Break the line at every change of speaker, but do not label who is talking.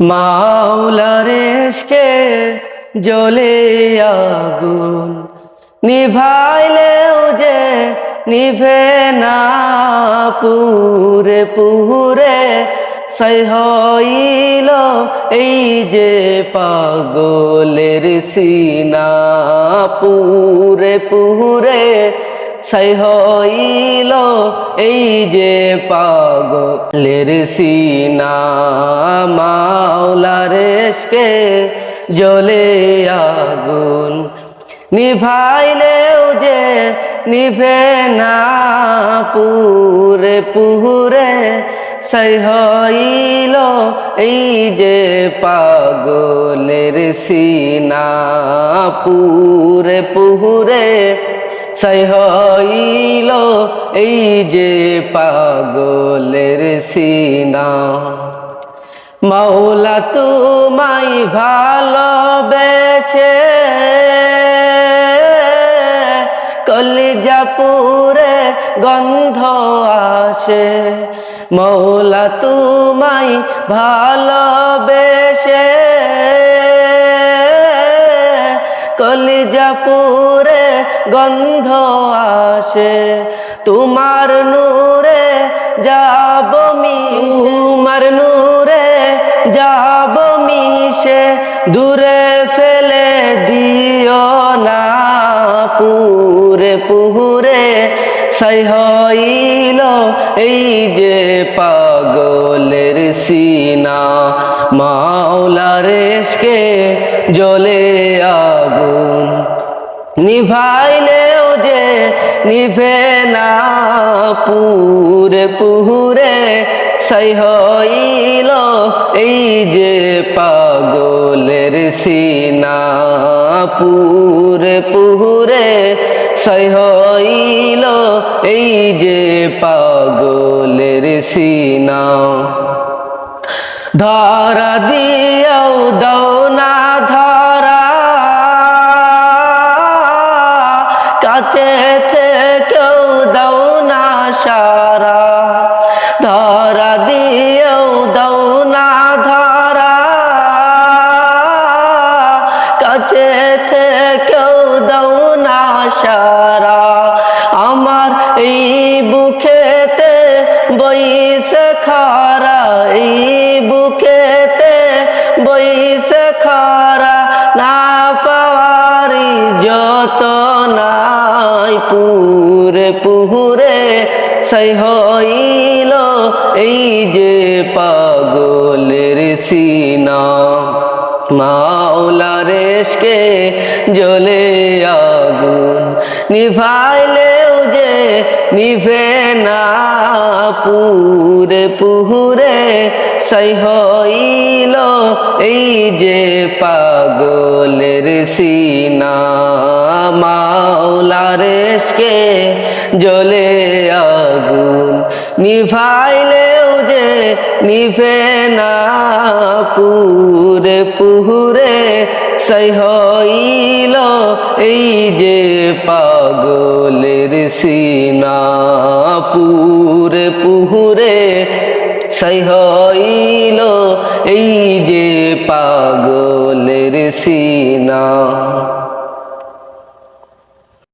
মাওলারেশকে জ্বলে আগুন, নিভাইলেও যে নিভে না, পুরে পুরে সাই হইল এই যে পাগলের সিনা, পুরে পুরে সাই হইল এই যে পাগলের সিনা। মাওলারেশকে জ্বলে আগুন, নিভাইলেও যে নিভে না। পুরে পুরে সাই হইল এই যে পাগলের সিনা। পুরে পুরে সাই হইল এই যে পাগলের সিনা। মৌলা তুমাই ভালোবেসে কলিজাপুরে গন্ধ আসে। মৌলা তুমাই ভালোবেসে কলিজাপুরে গন্ধ আসে, তোমার নূরে যাব মি তোমার নূরে যাব মিশে, দূরে ফেলে দিও না, পুরে পুরে সাই হইল এই যে পাগলের সিনা। মাওলারেশকে জ্বলে আগুন নিভাইলেও যে নিভে না, পুরে পুরে সাই হইল এই যে পাগলের সিনা। পুরে পুরে সাই হইল এই যে পাগলের সিনা। ধরা দিয়াও দাও বইসে খারা এই বুকেতে, বইসে খারা না পাওয়ারি যত নাই পুরে পুরে সাই হইল এই যে পাগলের সিনা। মাওলারেশকে জ্বলে আগুন নিভাইলেও যে নিভে না পুরে পুরে সাই হইল এই যে পাগলের সিনা। মাওলারেশকে জ্বলে আগুন নিভাইলেও যে নিভে না। পুরে পুরে সাই হইল এই যে পাগলের সিনা। পুরে পুহুরে সাই হইল এই যে পাগলের সিনা।